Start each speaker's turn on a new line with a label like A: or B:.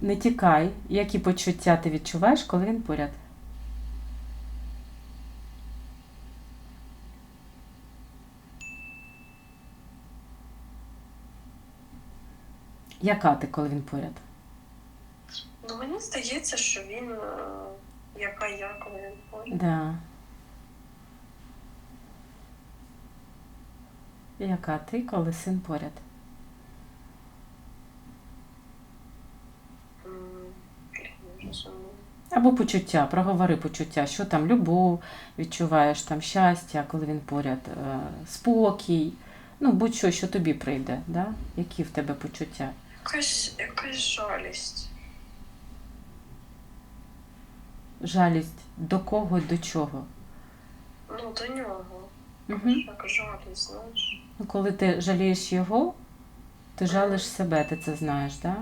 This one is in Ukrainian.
A: не тікай. Які почуття ти відчуваєш, коли він поряд? Яка ти, коли він поряд?
B: Ну, мені здається, що він е, яка я, коли він поряд.
A: Да. Яка ти, коли син поряд? Або почуття, проговори почуття, що там любов, відчуваєш там щастя, коли він поряд, е, спокій, ну будь-що, що тобі прийде, да? які в тебе почуття.
B: Якась, якась жалість.
A: Жалість до кого, до чого.
B: Ну, до нього.
A: Угу.
B: Як жалість, знаєш.
A: Ну, коли ти жалієш його, ти жалиш себе, ти це знаєш, да?